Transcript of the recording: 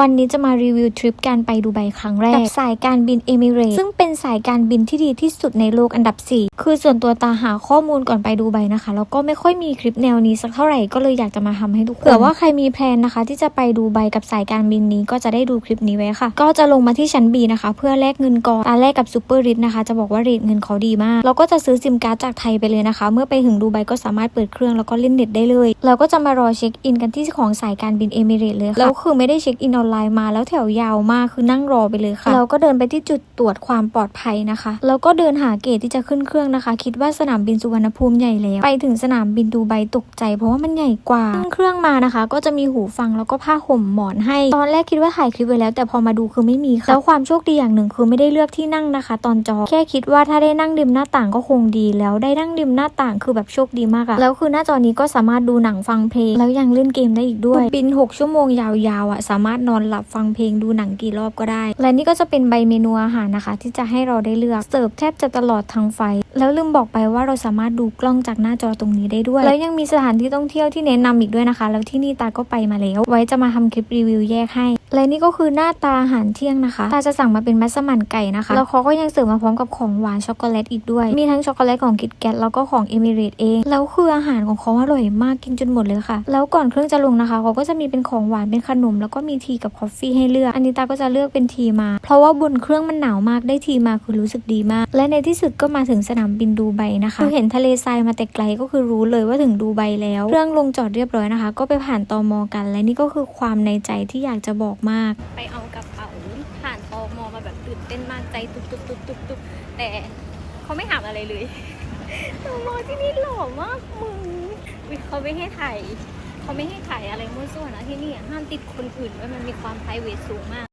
วันนี้จะมารีวิวทริปการไปดูไบครั้งแรก กับสายการบินเอมิเรตซึ่งเป็นสายการบินที่ดีที่สุดในโลกอันดับ 4 คือส่วนตัวตาหาข้อมูลก่อนไปดูไบนะคะ แล้วก็ไม่ค่อยมีคลิปแนวนี้สักเท่าไหร่ก็เลยอยากจะมาทำให้ทุกคนเผื่อว่าใครมีแพลนนะคะ ที่จะไปดูไบกับสายการบินนี้ก็จะได้ดูคลิปนี้ไว้ค่ะ ก็จะลงมาที่ชั้น B นะคะ เพื่อแลกเงินก่อนตาแรกกับซูเปอร์ริทนะคะ จะบอกว่าเรทเงินเขาดีมากเราก็จะซื้อซิมการ์ดจากไทยไปเลยนะคะ เมื่อไปถึงดูไบก็สามารถเปิดเครื่องแล้วก็เล่นเน็ตได้เลยเราก็จะมารอเช็คอินกันที่ของสายการบินเอมิเรตเลยค่ะแล้วคือไม่ได้เช็คอินอนไลน์มาแล้วแถวยาวมากคือนั่งรอไปเลยค่ะเราก็เดินไปที่จุดตรวจความปลอดภัยนะคะแล้วก็เดินหาเกตที่จะขึ้นเครื่องนะคะ คิดว่าสนามบินสุวรรณภูมิใหญ่แล้วไปถึงสนามบินดูไบตกใจ เพราะว่ามันใหญ่กว่าขึ้นเครื่องมานะคะ ก็จะมีหูฟังแล้วก็ผ้าห่มหมอนให้ ตอนแรกคิดว่าถ่ายคลิปไว้แล้ว แต่พอมาดูคือไม่มีค่ะแล้วความโชคดีอย่างหนึ่งคือไม่ได้เลือกที่นั่งนะคะ ตอนจองแค่คิดว่าถ้าได้นั่งริมหน้าต่างก็คงดีแล้วได้นั่งริมหน้าต่างคือแบบโชคดีมากอะแล้วคือหน้าจอนี้ก็สามารถดูหนังฟังเพลงแล้วยังเล่นเกมได้อีกด้วยบิน 6 ชั่วโมงยาวๆอะสามารถนอนหลับฟังเพลงดูหนังกี่รอบก็ได้ และนี่ก็จะเป็นใบเมนูอาหารนะคะ ที่จะให้เราได้เลือกเสิร์ฟแทบจะตลอดทั้งไฟ แล้วลืมบอกไปว่าเราสามารถดูกล้องจากหน้าจอตรงนี้ได้ด้วย แล้วยังมีสถานที่ท่องเที่ยวที่แนะนำอีกด้วยนะคะ แล้วที่นี่ตาก็ไปมาแล้ว ไว้จะมาทำคลิปรีวิวแยกให้ และนี่ก็คือหน้าตาอาหารเที่ยงนะคะ ตาจะสั่งมาเป็นมัสมั่นไก่นะคะ แล้วเขาก็ยังเสิร์ฟมาพร้อมกับของหวานช็อกโกแลตอีกด้วย มีทั้งช็อกโกแลตของกิตแกตแล้วก็ของเอมิเรตเอง แล้วคืออาหารของเขาอร่อยมากกินจนหมดเลยค่ะ แล้วก่อนเครื่องจะลงนะคะเขาก็จะมีเป็นของหวานเป็นขนมแล้วก็มีทีกับคอฟฟี่ให้เลือก อันนี้ตาก็จะเลือกเป็นทีมา เพราะว่าบนเครื่องมันหนาวมากได้ทีมาคือรู้สึกดีมาก และในที่สุดก็มาถึงสนามบินดูไบนะคะคือเห็นทะเลทรายมาแต่ไกลก็คือรู้เลยว่าถึงดูไบแล้ว เครื่องลงจอดเรียบร้อยนะคะ ก็ไปผ่านตอมอกัน และนี่ก็คือความในใจที่อยากจะบอกมาก ไปเอากระเป๋าผ่านตอมอมาแบบตื่นเต้นมากใจตุ๊บตุบตุบตุบตุบแต่เขาไม่ถามอะไรเลยตอมอที่นี่หล่อมากมึงเขาไม่ให้ถ่าย เขาไม่ให้ถ่ายอะไรมั่วซั่วนะที่นี่ห้ามติดคนอื่นด้วยมันมีความ p r i v a t สูงมาก